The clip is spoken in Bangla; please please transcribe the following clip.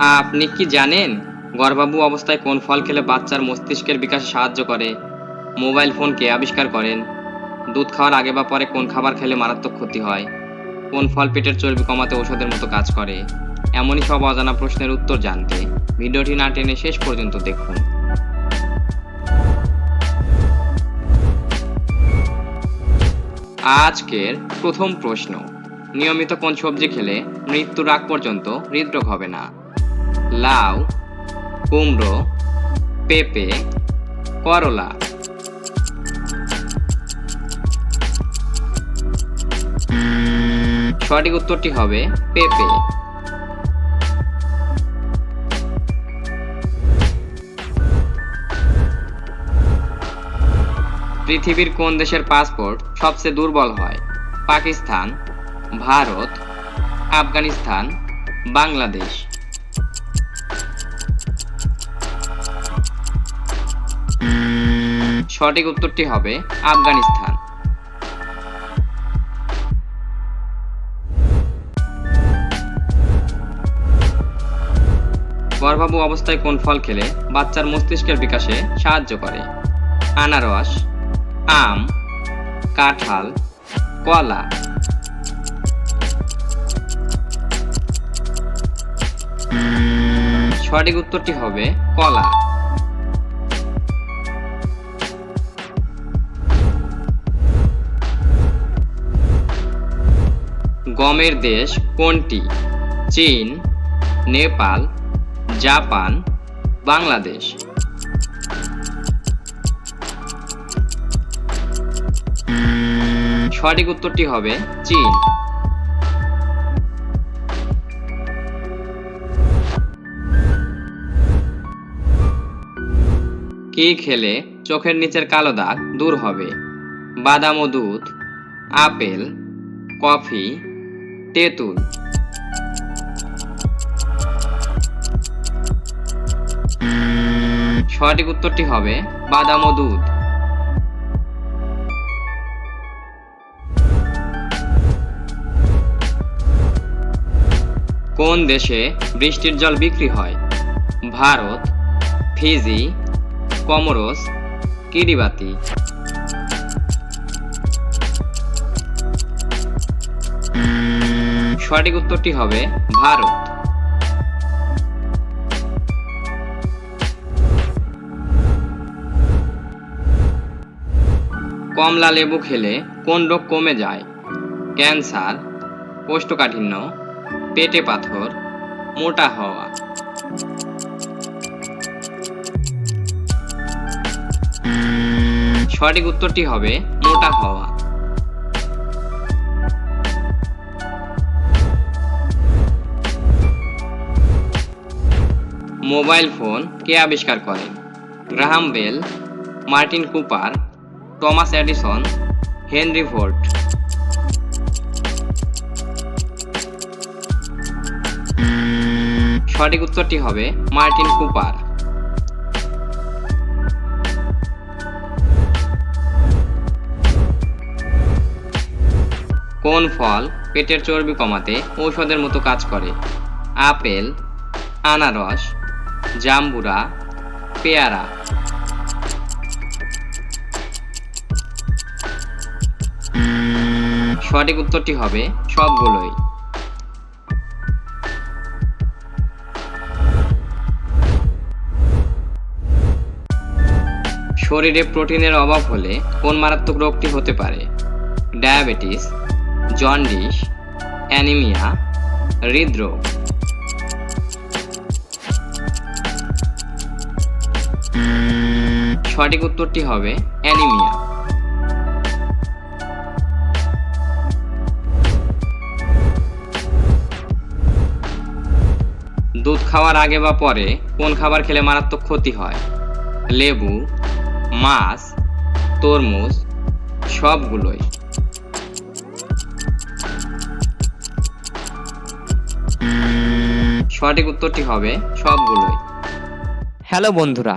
আপনি কি জানেন গর্ভাবু অবস্থায় কোন ফল খেলে বাচ্চার মস্তিষ্কের বিকাশে সাহায্য করে? মোবাইল ফোন কে আবিষ্কার করেন? দুধ খাওয়ার আগে বা পরে কোন খাবার খেলে মারাত্মক ক্ষতি হয়? কোন ফল পেটের চর্বি কমাতে ঔষধের মতো কাজ করে? এমনই সব অজানা প্রশ্নের উত্তর জানতে ভিডিওটি না টেনে শেষ পর্যন্ত দেখুন। আজকের প্রথম প্রশ্ন, নিয়মিত কোন সবজি খেলে মৃত্যুর আগ পর্যন্ত হৃদরোগ হবে না? লাউ, কুমড়ো, পেঁপে, করলা। সঠিক উত্তরটি হবে পেঁপে। পৃথিবীর কোন দেশের পাসপোর্ট সবচেয়ে দুর্বল হয়? পাকিস্তান, ভারত, আফগানিস্তান, বাংলাদেশ। সঠিক উত্তরটি হবে আফগানিস্তান। গর্ভাবু অবস্থায় কোন ফল খেলে বাচ্চার মস্তিষ্কের বিকাশে সাহায্য করে? আনারস, আম, কাঁঠাল, কলা। সঠিক উত্তরটি হবে কলা। গমের দেশ কোনটি? চীন, নেপাল, জাপান, বাংলাদেশ। সঠিক উত্তরটি হবে চীন। কি খেলে চোখের নিচের কালো দাগ দূর হবে? বাদাম ও দুধ, আপেল, কফি তেঁতুল সঠিক উত্তরটি হবে বাদাম ও দুধ। কোন দেশে বৃষ্টির জল বিক্রি হয়? Bharat, Fiji, Comoros, Kiribati. সঠিক উত্তরটি হবে ভারত। কমলা লেবু খেলে কোন রোগ কমে যায়? ক্যান্সার, কোষ্ঠকাঠিন্য, পেটে পাথর, মোটা হওয়া। সঠিক উত্তরটি হবে মোটা হওয়া। মোবাইল ফোন কে আবিষ্কার করেন Graham Bell, Martin Cooper, Thomas Edison Henry Ford সঠিক উত্তরটি হবে মার্টিন কুপার। কোন ফল পেটের চর্বি কমাতে ঔষধের মতো কাজ করে? আপেল, আনারস জাম্বুরা, পেয়ারা। সঠিক উত্তরটি হবে সবগুলোই। শরীরে প্রোটিনের অভাব হলে কোন মারাত্মক রোগটি হতে পারে? ডায়াবেটিস, জন্ডিস, অ্যানিমিয়া, হৃদরোগ। সঠিক উত্তরটি হবে অ্যানিমিয়া। দুধ খাওয়ার আগে বা পরে কোন খাবার খেলে মারাত্মক ক্ষতি হয়? লেবু, মাছ, তরমুজ, সবগুলোই। সঠিক উত্তরটি হবে সবগুলোই। হ্যালো বন্ধুরা